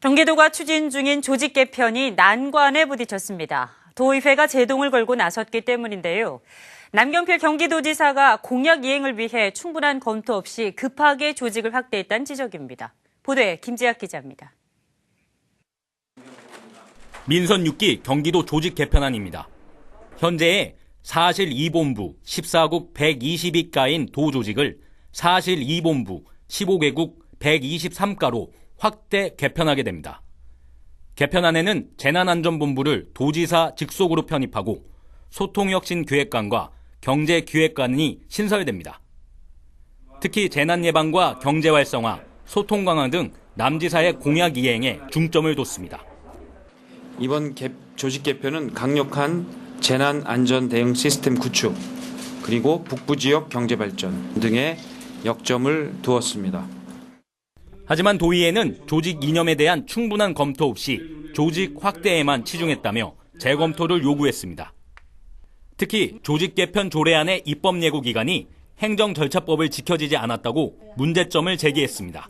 경기도가 추진 중인 조직 개편이 난관에 부딪혔습니다. 도의회가 제동을 걸고 나섰기 때문인데요. 남경필 경기도지사가 공약 이행을 위해 충분한 검토 없이 급하게 조직을 확대했다는 지적입니다. 보도에 김지학 기자입니다. 민선 6기 경기도 조직 개편안입니다. 현재의 사실 2본부 14국 122가인 도 조직을 사실 2본부 15개국 123가로 확대 개편하게 됩니다. 개편안에는 재난안전본부를 도지사 직속으로 편입하고 소통혁신기획관과 경제기획관이 신설됩니다. 특히 재난예방과 경제활성화, 소통 강화 등 남지사의 공약 이행에 중점을 뒀습니다. 이번 개- 조직 개편은 강력한 재난 안전 대응 시스템 구축 그리고 북부 지역 경제 발전 등에 역점을 두었습니다. 하지만 도의회는 조직 이념에 대한 충분한 검토 없이 조직 확대에만 치중했다며 재검토를 요구했습니다. 특히 조직 개편 조례안의 입법 예고 기간이 행정 절차법을 지켜지지 않았다고 문제점을 제기했습니다.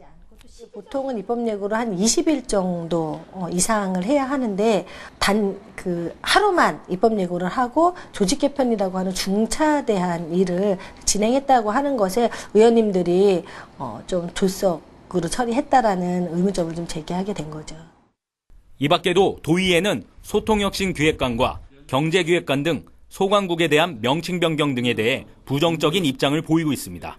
보통은 입법 예고를 한 20일 정도 어, 이상을 해야 하는데 단 그 하루만 입법 예고를 하고 조직 개편이라고 하는 중차대한 일을 진행했다고 하는 것에 의원님들이 어, 좀 졸속 으로 처리했다라는 의문점을 좀 제기하게 된 거죠. 이 밖에도 도의회는 소통혁신기획관과 경제기획관 등 소관국에 대한 명칭 변경 등에 대해 부정적인 입장을 보이고 있습니다.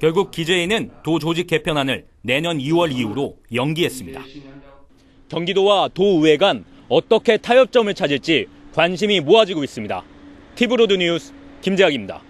결국 기재회는 도 조직 개편안을 내년 2월 이후로 연기했습니다. 경기도와 도의회 간 어떻게 타협점을 찾을지 관심이 모아지고 있습니다. 티브로드 뉴스 김재학입니다.